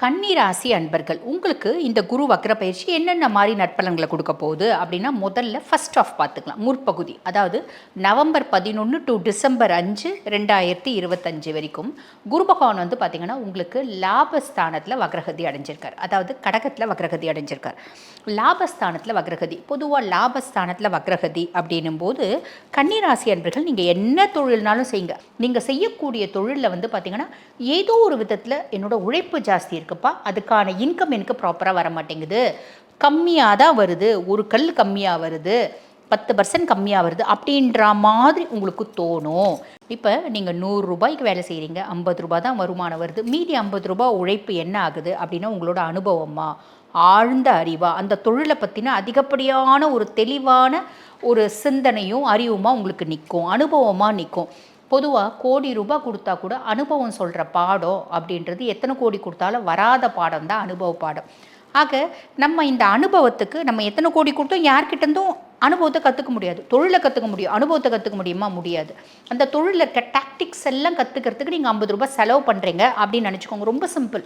கன்னிராசி அன்பர்கள் உங்களுக்கு இந்த குரு வக்ர பயிற்சி என்னென்ன மாதிரி நற்பலன்களை கொடுக்க போகுது அப்படின்னா முதல்ல ஃபர்ஸ்ட் ஆஃப் பார்த்துக்கலாம். முற்பகுதி அதாவது நவம்பர் பதினொன்று டு டிசம்பர் அஞ்சு ரெண்டாயிரத்தி இருபத்தஞ்சு வரைக்கும் குரு பகவான் வந்து பார்த்திங்கன்னா உங்களுக்கு லாபஸ்தானத்தில் வக்ரகதி அடைஞ்சிருக்கார். அதாவது கடகத்தில் வக்ரகதி அடைஞ்சிருக்கார். லாபஸ்தானத்தில் வக்ரகதி பொதுவாக லாபஸ்தானத்தில் வக்ரகதி அப்படின்னும் போது கன்னிராசி அன்பர்கள் நீங்கள் என்ன தொழில்னாலும் செய்யுங்க. நீங்கள் செய்யக்கூடிய தொழிலில் வந்து பார்த்திங்கன்னா ஏதோ ஒரு விதத்தில் என்னோடய உழைப்பு ஜாஸ்தி இருக்குது இருக்குப்பா. அதுக்கான இன்கம் எனக்கு ப்ராப்பராக வர மாட்டேங்குது கம்மியாக தான் வருது. ஒரு கல் கம்மியாக வருது. பத்து பர்சன்ட் கம்மியாக வருது. அப்படின்ற மாதிரி உங்களுக்கு தோணும். இப்போ நீங்கள் நூறு ரூபாய்க்கு வேலை செய்கிறீங்க ஐம்பது ரூபாய் தான் வருமானம் வருது. மீதி ஐம்பது ரூபாய் உழைப்பு என்ன ஆகுது அப்படின்னா உங்களோட அனுபவமா ஆழ்ந்த அறிவா. அந்த தொழிலை பற்றின அதிகப்படியான ஒரு தெளிவான ஒரு சிந்தனையும் அறிவுமா உங்களுக்கு நிற்கும். அனுபவமாக நிற்கும். பொதுவாக கோடி ரூபாய் கொடுத்தா கூட அனுபவம் சொல்கிற பாடம் அப்படின்றது எத்தனை கோடி கொடுத்தாலும் வராத பாடம் தான் அனுபவ பாடம். ஆக நம்ம இந்த அனுபவத்துக்கு நம்ம எத்தனை கோடி கொடுத்தோம் யார்கிட்டேருந்தும் அனுபவத்தை கற்றுக்க முடியாது. தொழிலை கற்றுக்க முடியும் அனுபவத்தை கற்றுக்க முடியுமா? முடியாது. அந்த தொழிலில் இருக்க டாக்டிக்ஸ் எல்லாம் கற்றுக்கிறதுக்கு நீங்கள் ஐம்பது ரூபாய் செலவு பண்ணுறீங்க அப்படின்னு நினச்சிக்கோங்க. ரொம்ப சிம்பிள்